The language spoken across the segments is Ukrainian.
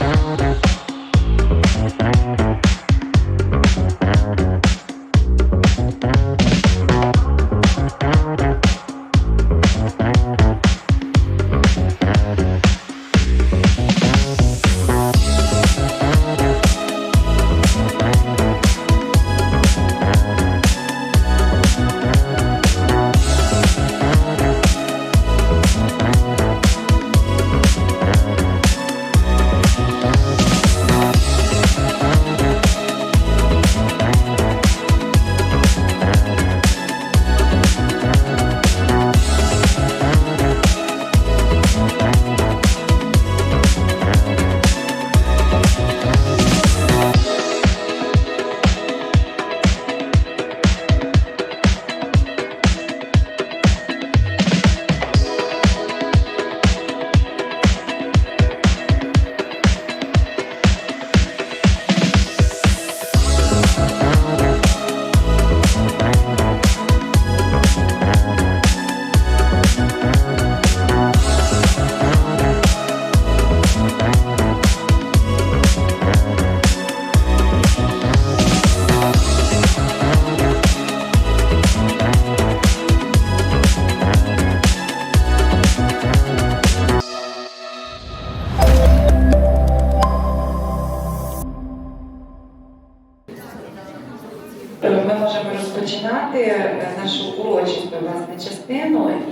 Е,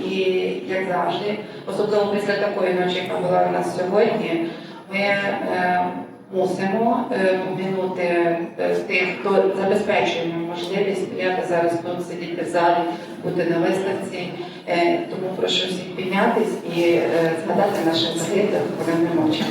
і як завжди, особливо після такої ночі, яка була у нас сьогодні, ми е, мусимо е, помінути з тих, хто забезпечує можливість стояти зараз тут, сидіти в залі, бути на виставці. Е, тому прошу всіх піднятись і е, згадати наших загиблих коли ми Ще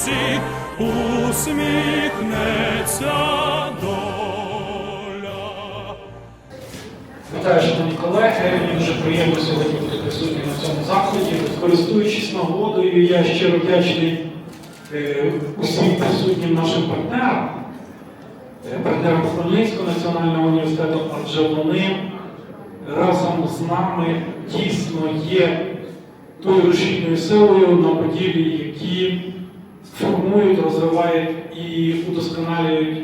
українці, усміхнеться доля. Вітаю, шановні колеги. Мені дуже приємно сьогодні бути присутнім на цьому заході. Користуючись нагодою, я щиро вдячний е, усім присутнім нашим партнерам, е, партнерам Хмельницького національного університету, адже вони разом з нами дійсно є тою рушійною силою на поділі, які формують, розвивають і удосконалюють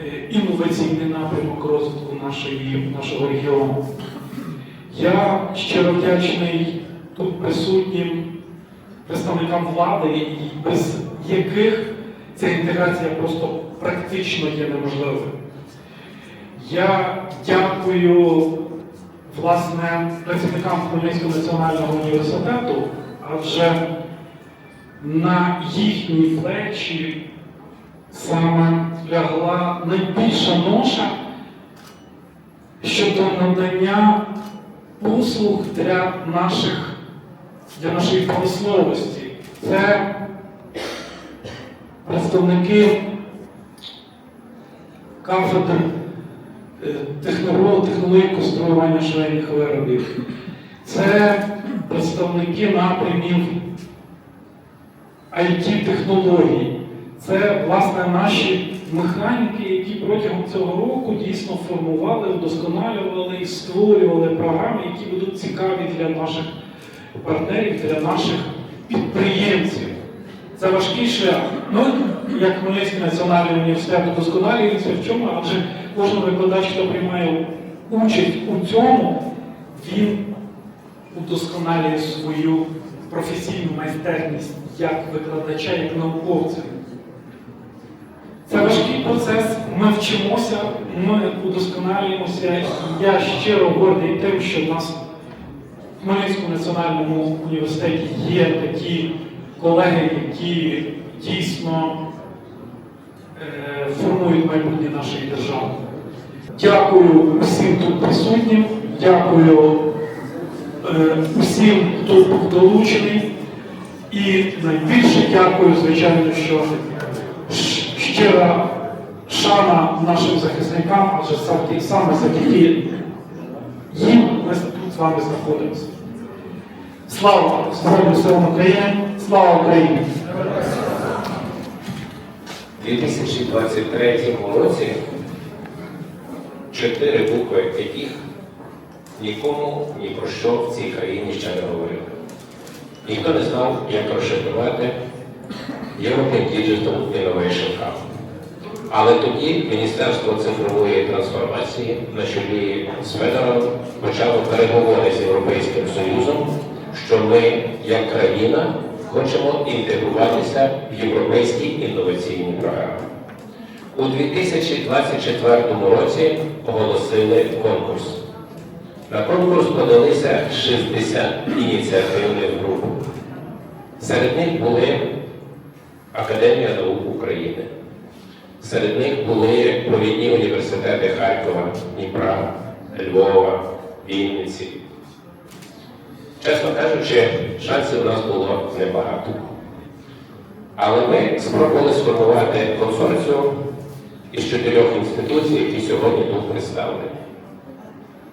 е, інноваційний напрямок розвитку нашої, нашого регіону. Я щиро вдячний тут присутнім представникам влади, без яких ця інтеграція просто практично є неможливою. Я дякую власне працівникам Хмельницького національного університету, адже на їхні плечі саме лягла найбільша ноша щодо надання послуг для наших, для нашої промисловості. Це представники кафедр е, технології конструювання швейних виробів. Це представники напрямів IT-технологій. Це, власне, наші механіки, які протягом цього року дійсно формували, вдосконалювали і створювали програми, які будуть цікаві для наших партнерів, для наших підприємців. Це важкий шлях. Ну, як Хмельницький національний університет удосконалюється в чому, адже кожен викладач, хто приймає участь у цьому, він удосконалює свою професійну майстерність як викладача, як науковця. Це важкий процес, ми вчимося, ми удосконалюємося. Я щиро гордий тим, що в нас в Хмельницькому національному університеті є такі колеги, які дійсно е, формують майбутнє нашої держави. Дякую усім тут присутнім, дякую усім, хто був долучений. І найбільше дякую, звичайно, що щира шана нашим захисникам, адже саме завдяки їм ми тут з вами знаходимося. Слава Збройним силам України! Слава Україні! У 2023 році чотири букви яких нікому ні про що в цій країні ще не говорили. Ніхто не знав, як розшифрувати European Digital Innovation Hub. Але тоді Міністерство цифрової трансформації на чолі з Федором почало переговори з Європейським Союзом, що ми, як країна, хочемо інтегруватися в європейські інноваційні програми. У 2024 році оголосили конкурс. На конкурс подалися 60 ініціативних груп. Серед них були Академія наук України. Серед них були провідні університети Харкова, Дніпра, Львова, Вінниці. Чесно кажучи, шансів у нас було небагато. Але ми спробували сформувати консорціум із чотирьох інституцій, які сьогодні тут представлені.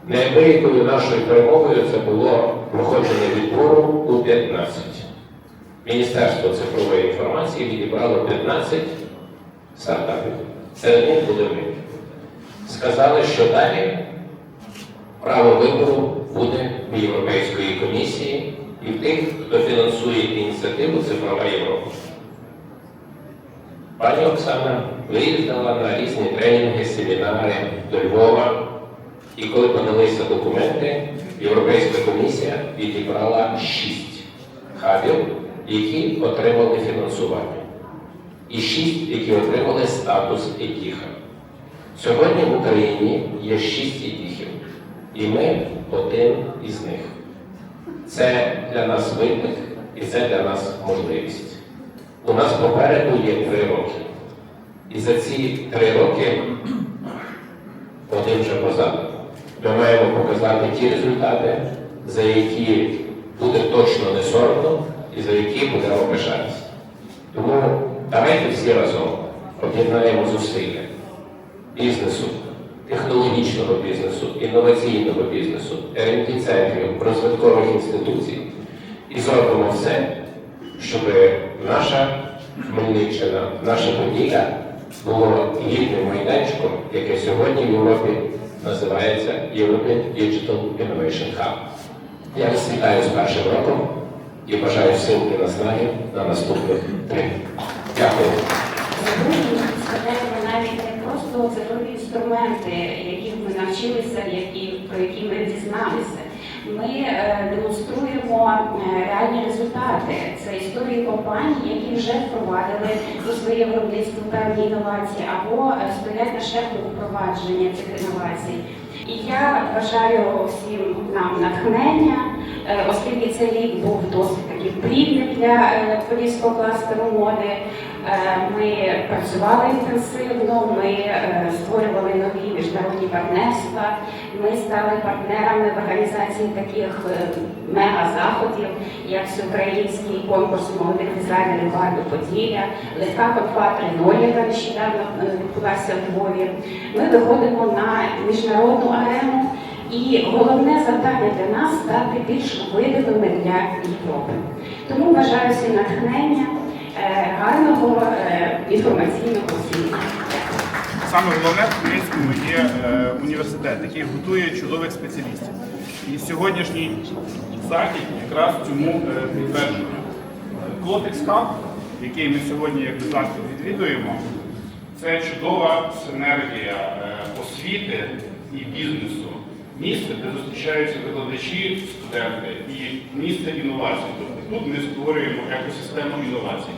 Неабиякою нашою перемогою це було проходження відбору у 15. Міністерство цифрової інформації відібрало 15 стартапів. Серед них були ми. Сказали, що далі право вибору буде в Європейської комісії і в тих, хто фінансує ініціативу Цифрова Європа. Пані Оксана виїздила на різні тренінги, семінари до Львова. І коли подалися документи, Європейська комісія відібрала шість хабів, які отримали фінансування, і шість, які отримали статус ЕТІХа. Сьогодні в Україні є шість ЕТІХів, і ми один із них. Це для нас виклик і це для нас можливість. У нас попереду є три роки. І за ці три роки один вже позаду. Ми маємо показати ті результати, за які буде точно не соромно і за які будемо пишатися. Тому давайте всі разом об'єднаємо зусилля бізнесу, технологічного бізнесу, інноваційного бізнесу, rd центрів розвиткових інституцій і зробимо все, щоб наша Хмельниччина, наша подія було гідним майданчиком, яке сьогодні в Європі називається European Digital Innovation Hub. Я вас вітаю з першим роком і бажаю всім наснаги на наступних три. Дякую. Навіть не просто цифрові інструменти, яких ми навчилися, які, про які ми дізналися. Ми е, демонструємо е, реальні результати. Це історії компаній, які вже впровадили у своє виробництво певні інновації або е, стоять на шляху впровадження цих інновацій. І я бажаю всім нам натхнення, оскільки цей рік був досить плідним для е, кластеру моди. Е, Ми працювали інтенсивно, ми е, створювали нові міжнародні партнерства. Ми стали партнерами в організації таких мега-заходів, як всеукраїнський конкурс молодих дизайнерів Гарду Поділля, легка конфа 3.0, яка нещодавно відбулася в Львові. Ми виходимо на міжнародну арену. І головне завдання для нас стати більш видимими для Європи. Тому бажаю всім натхнення, е, гарного е, інформаційного світу. Саме головне в Хмельницькому є е, університет, який готує чудових спеціалістів. І сьогоднішній захід якраз цьому підтверджує. Клотекс Hub, який ми сьогодні як заклад відвідуємо, це чудова синергія освіти і бізнесу. Місце, де зустрічаються викладачі, студенти, і місце інновацій. Тобто тут ми створюємо екосистему інновацій.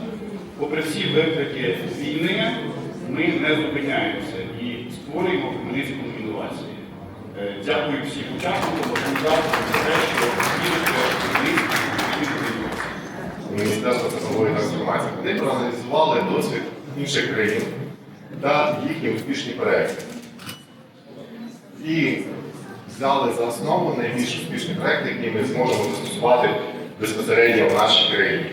Попри всі виклики війни, ми не зупиняємося і створюємо в інновації. Е, Дякую всім учасникам, організаторам за те, що в. Міністерства цифрової трансформації, вони проаналізували досвід інших країн та їхні успішні проекти. І взяли за основу найбільш успішні проекти, які ми зможемо застосувати безпосередньо в нашій країні.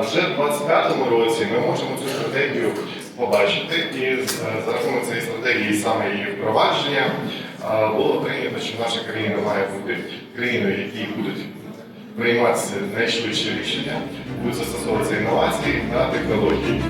Вже в 25-му році ми можемо цю стратегію побачити, і за рахунок цієї стратегії, саме її впровадження, було прийнято, що наша країна має бути країною, в якій будуть прийматися найшвидші рішення, будуть застосовуватися інновації та технології.